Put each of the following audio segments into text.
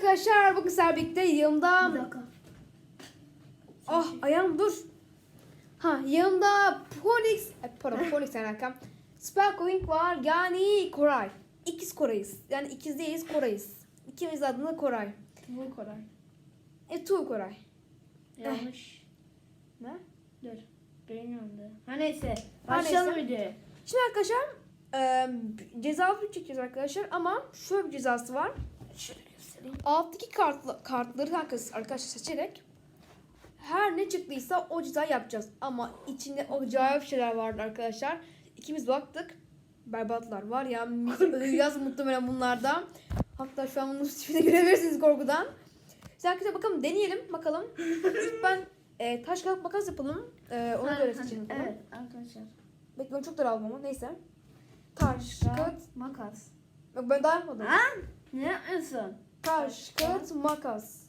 arkadaşlar bugün sizlerle birlikte yanımda... Bir dakika. Ah ayağım dur. Ha yanımda Polix... Ay, Pardon Polix alakam. Sparkling var yani Koray. İkiz Koray'ız. Yani ikiz değiliz Koray'ız. İkimiz adına Koray. Bu Koray. E tu Koray. Yanlış. Ne? Dur. Yanımda. Ha neyse. Başlayalım videoya. Şimdi arkadaşlar e, cezalı çekeceğiz arkadaşlar ama şöyle bir cezası var. Şöyle. Alttaki kartla, kartları arkadaşlar seçerek her ne çıktıysa o ceza yapacağız. Ama içinde acayip şeyler vardı arkadaşlar. İkimiz baktık. Berbatlar var ya. Biz öleceğiz muhtemelen bunlardan. Hatta şu an bunun tipini görebilirsiniz korkudan. Şimdi arkadaşlar bakalım deneyelim bakalım. İlk ben e, taş kağıt makas yapalım. E, ona göre hani, seçelim. Evet arkadaşlar. Bekliyorum çok daraldım ama neyse. Taş kağıt. Makas. Yok ben daha yapmadım. Ha? Ne yapıyorsun? Taş, kağıt, makas.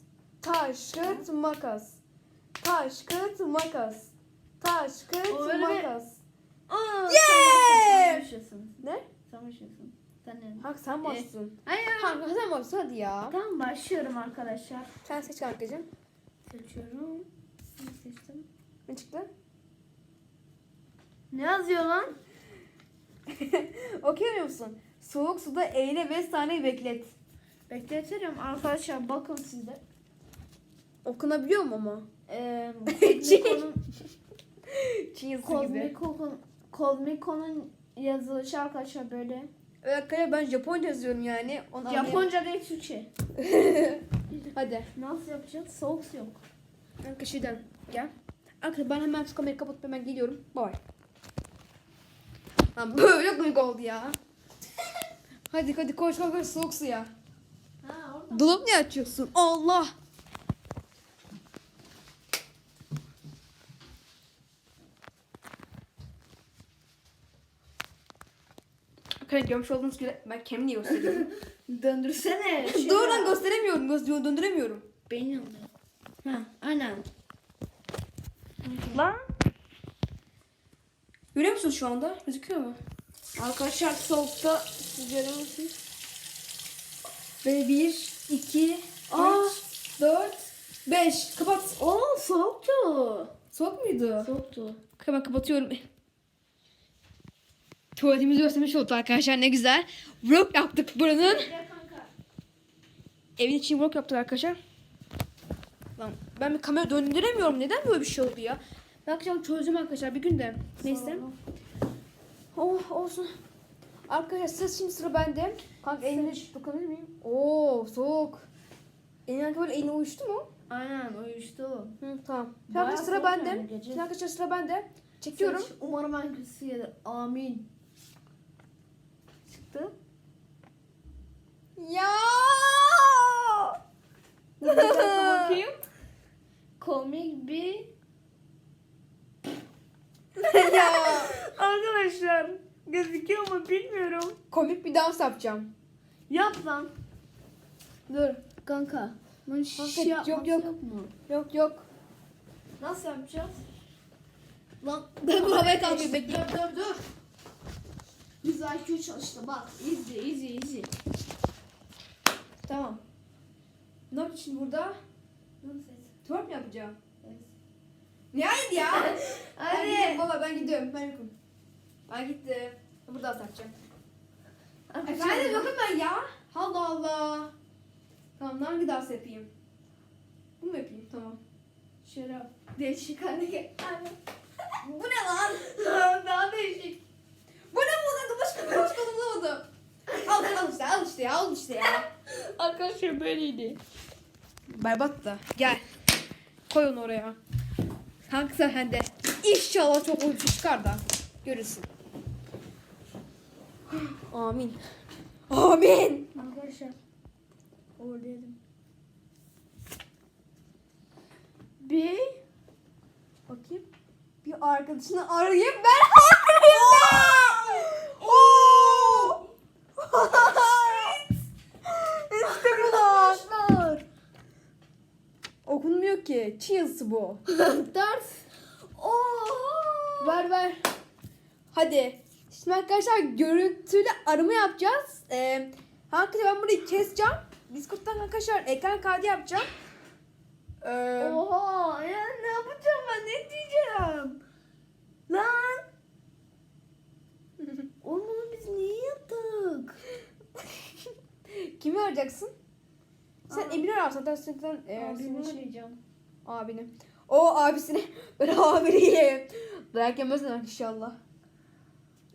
Taş, kağıt, makas. Taş, kağıt, makas. Taş, kağıt, makas. Aa, Yeah! Sen başlıyorsun. Ne? Sen başlıyorsun. Sen ne? Ha sen başlasın. Hayır. Ha sen başlasın hadi ya. Tamam başlıyorum arkadaşlar. Sen seç kankacığım. Seçiyorum. Ne seçtim? Ne çıktı? Ne yazıyor lan? Okuyamıyor musun? Soğuk suda eğle 5 saniye beklet. Bekletirim arkadaşlar bakın sizde. Okunabiliyor mu ama? Ee, Çin. Çin gibi. Kozmiko'nun yazılışı arkadaşlar böyle. Arkadaşlar ben Japonca yazıyorum yani. Onu Japonca değil Türkçe. Hadi. Nasıl yapacağız? Soğuk su yok. Kanka şuradan gel. Arkadaşlar ben hemen şu kamerayı kapatıp hemen geliyorum. Bye. Lan böyle komik oldu ya. hadi hadi koş koş koş soğuk suya. Dolap niye açıyorsun? Allah. Arkadaşlar görmüş olduğunuz gibi ben kendimi gösteriyorum. Döndürsene. Doğrudan gösteremiyorum. Göz döndüremiyorum. Benim yanımda. Ha aynen. Lan. Görüyor musunuz şu anda? Gözüküyor mu? Arkadaşlar soğukta siz görüyor musunuz? Ve bir, iki, Aa. üç, dört, beş. Kapat. Oo soğuktu. Soğuk muydu? Soğuktu. Hemen kapatıyorum. Tuvaletimizi göstermiş olduk arkadaşlar ne güzel. Vlog yaptık buranın. Evin için vlog yaptık arkadaşlar. Lan ben bir kamera döndüremiyorum. Neden böyle bir şey oldu ya? Ben akşam çözeceğim arkadaşlar bir gün de. Neyse. Oh olsun. Arkadaşlar şimdi sıra bende. Kanka eline dokunabilir miyim? Oo soğuk. Elin böyle elin uyuştu mu? Aynen uyuştu. Hı, tamam. Arkadaşlar sıra bende. Şimdi arkadaşlar sıra bende. Çekiyorum. Seç, Umarım en kötüsü gelir. Amin. Çıktı. Ya! Bakayım. Komik bir... ya. Arkadaşlar gözüküyor mu bilmiyorum. Komik bir dans yapacağım. Yap lan. Dur. Kanka. Bunu Kanka, şey yok, yapmak yok. mu? Yok yok. Nasıl yapacağız? Lan ben bu havaya kalkayım bekle. Dur dur dur. Biz IQ çalıştı bak. Easy easy easy. Tamam. Ne yapacağız şimdi burada? Twerk mi yapacağım? Evet. Ne hayır ya? Gidiyorum Hadi. baba ben gidiyorum. Ben yokum. Ben gittim. Burada. Arkadaşlar, Efendim yokum ben ya. Allah Allah. Tamam hangi dans yapayım? Bunu mu yapayım? Tamam. Şarap. Değişik hareket. Bu ne lan? Daha değişik. Bu ne bu? Başka başka bulamadım. Al al işte al işte ya al işte ya. Arkadaşlar böyleydi. Berbat da. Gel. Koy onu oraya. Kanka sen de. İnşallah çok uyku çıkar da. Görürsün. Amin. Amin. Arkadaşlar. Oradaydım. Bir Bakayım. Bir arkadaşını arayayım ben arayayım. Oo! işte bu. Okunmuyor ki. Yazısı bu. Ders. Oo. Ver ver. Hadi. Şimdi arkadaşlar görüntülü arama yapacağız. Ee, hakikaten ben burayı keseceğim. Discord'dan arkadaşlar ekran kaydı yapacağım. Ee, Oha ya ne yapacağım ben ne diyeceğim? Lan. Oğlum bunu biz niye yaptık? kimi arayacaksın? Sen Aa. Emin'i ararsan zaten sen e, Abimi senin için- arayacağım. abini. O abisini. Ben abini. Dayak yemezsin inşallah.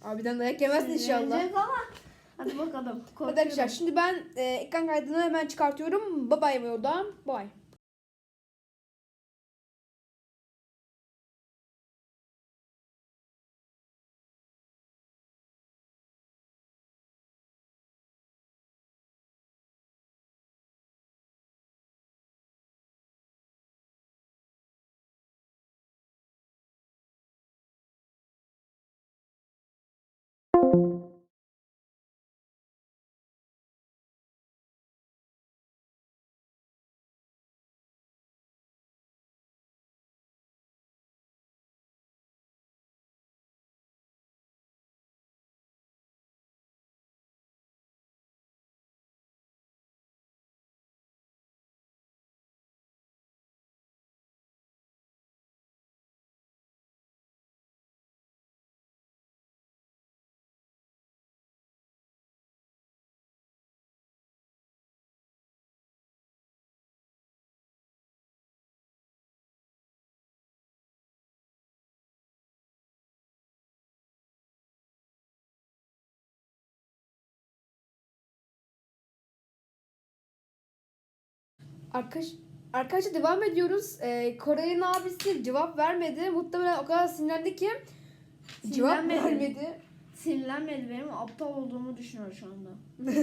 Abiden dayak yemezsin inşallah. Ama. Hadi bakalım. Hadi arkadaşlar şimdi ben e, ekran kaydını hemen çıkartıyorum. Bye bye oradan. Bye. Arkadaş, arkadaşlar devam ediyoruz. Ee, Koray'ın abisi cevap vermedi. Muhtemelen o kadar sinirlendi ki cevap Sinirlenmedi. vermedi. Sinirlenmedi benim aptal olduğumu düşünüyor şu anda.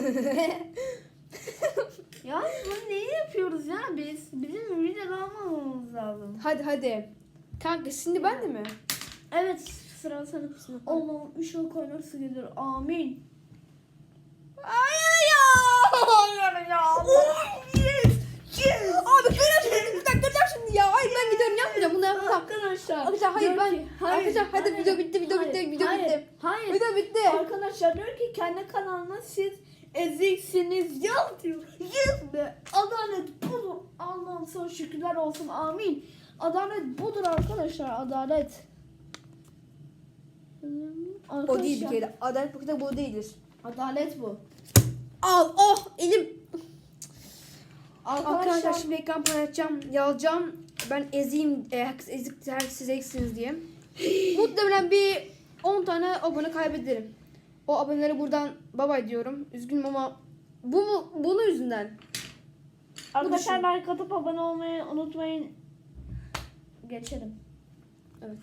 Ya bunu neyi yapıyoruz ya biz? Bizim video almamamız lazım. hadi hadi. Kanka şimdi ben de mi? Evet sıra sana. Allah'ım ışık kaynarsa gelir. Amin. Hayır ya. Hayır ya. yes. Yes. Abi kıracağım şimdi. Bir dakika kıracağım şimdi ya. Hayır ben gidiyorum yapmayacağım. Bunu yapmayacağım. Arkadaşlar. Arkadaşlar hayır diyor ben. ki- arkadaşlar hadi hayır, video bitti video hayır, bitti video hayır, bitti. Hayır. Video bitti. Arkadaşlar diyor ki kendi kanalına siz eziksiniz yaz diyor. Yaz be. Adalet budur. Allah'ım sana şükürler olsun. Amin. Adalet budur arkadaşlar. Adalet. O değil bir kere. Adalet paketi bu değildir. Adalet bu. Al oh elim. Arkadaşlar, Arkadaşlar şimdi ekran paylaşacağım. Yazacağım. Ben ezeyim. E, herkes ezik, herkes siz eksiksiniz diye. Muhtemelen bir 10 tane abone kaybederim. O abonelere buradan baba diyorum. Üzgünüm ama bu mu bunun yüzünden. arkadaşlar like atıp abone olmayı unutmayın. Geçelim. Evet.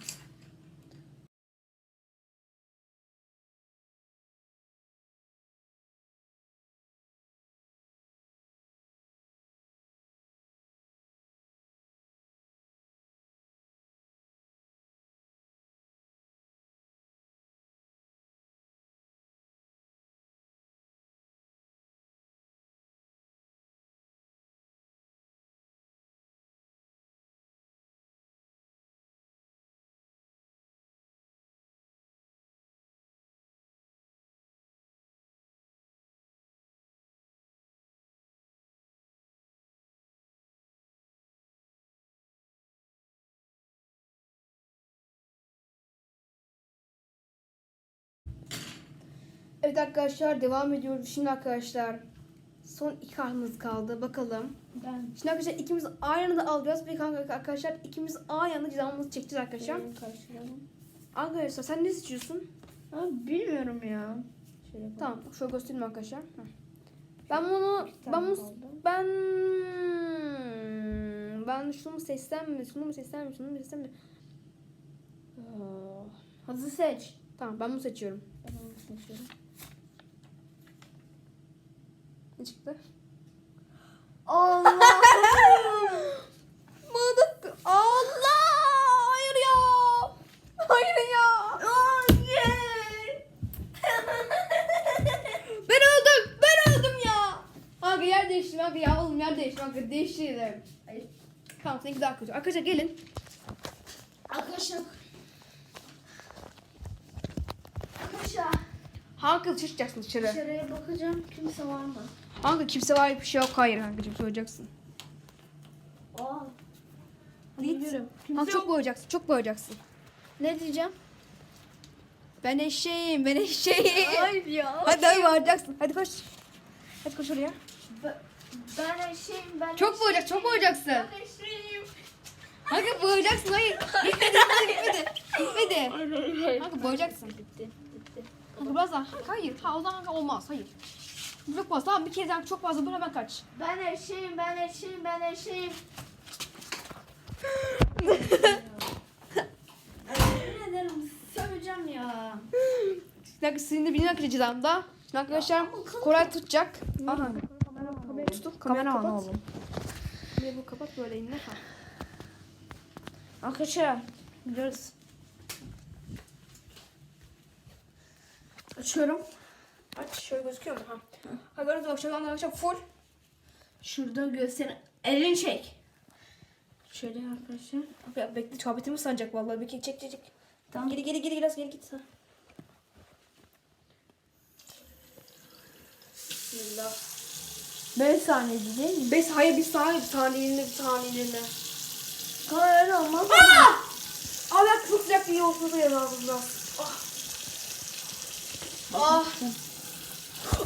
Evet arkadaşlar devam ediyoruz. Şimdi arkadaşlar son iki kartımız kaldı. Bakalım. Ben Şimdi arkadaşlar ikimiz aynı anda alacağız. Ve kanka arkadaşlar ikimiz aynı cezamızı çekeceğiz arkadaşlar. şöyle karşılayalım. Arkadaşlar sen ne seçiyorsun? Ha, bilmiyorum ya. Şöyle yapalım. Tamam şöyle göstereyim arkadaşlar. Heh. Ben bunu Bir ben bunu ben ben şunu mu seçsem mi? Şunu mu seçsem mi? Şunu mu seçsem mi? Hızlı seç. Tamam ben bunu seçiyorum. Ben onu seçiyorum. Ne çıktı? Allah! Mıdık. Allah! Hayır ya. Hayır ya. Ben öldüm. Ben öldüm ya. Abi yer değiştim abi ya. Oğlum yer değiştim. Abi değiştirdim. Hayır. Tamam seninki daha kötü. Arkadaşlar gelin. Arkadaşlar. Arkadaşlar. Halkı çıkacaksın dışarı. Dışarıya bakacağım. Kimse var mı? Kanka kimse var bir şey yok. Hayır kankacığım soracaksın. Aa. Yürü. Kanka çok boyayacaksın. Çok boyayacaksın. Ne diyeceğim? Ben eşeğim. Ben eşeğim. Hayır ya. Hadi hadi bağıracaksın. Hadi koş. Hadi koş oraya. Ben, eşeğim ben Çok boyayacaksın. Çok boyayacaksın. Ben eşeğim. Kanka boyayacaksın. Hayır. Gitmedi. Gitmedi. Gitmedi. Hayır hayır hayır. Kanka boyayacaksın. Bitti. Bitti. Kanka biraz daha. Hayır. Ha o zaman olmaz. Hayır. Çok fazla. Tamam bir kere daha çok fazla dur hemen kaç. Ben eşeğim ben eşeğim ben eşeğim. Yemin ederim söveceğim ya. Bir dakika sizin de birini kıracağım da. Şimdi arkadaşlar Koray tutacak. Aha. Kamera, Kamerayı tutup Kamera kapat. oğlum. Bir bu kapat böyle eline kal. Arkadaşlar gidiyoruz. Açıyorum. Aç şöyle gözüküyor mu? Ha. Gördünüz mü? Akşam arkadaşlar full. Şurada gösterin. Elini çek. Şöyle arkadaşlar. Abi bekle tabletimi sanacak vallahi. Bir kere çek çek çek. Tamam. Geri geri geri biraz geri git. Bismillah. 5 saniyeci değil mi? Beş hayır bir saniye bir saniyeliğine bir saniyeliğine. Kamera olmaz. Abi bak çok sıcak bir yolsuz ya lazım biraz. Ah. Ah.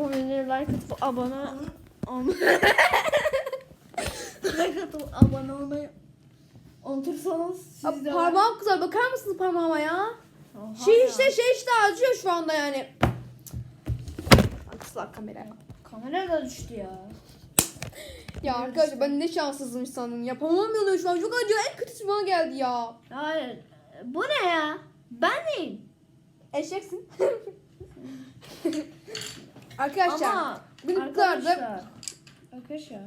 Bu videoya like atıp abone olmayı like atıp abone olmayı unutursanız siz Abi de parmağım kızar bakar mısınız parmağıma ya? Oha Şey ya. işte şey işte acıyor şu anda yani. Kıslar kamera. Kamera da düştü ya. Ya arkadaşlar ben ne şanssızım sandım. Yapamam ya şu an çok acıyor. En kötüsü bana geldi ya. Hayır. Bu ne ya? Ben neyim? Eşeksin. arkadaşlar Ama bugün bu kadar da arkadaşlar. Arkadaşlar.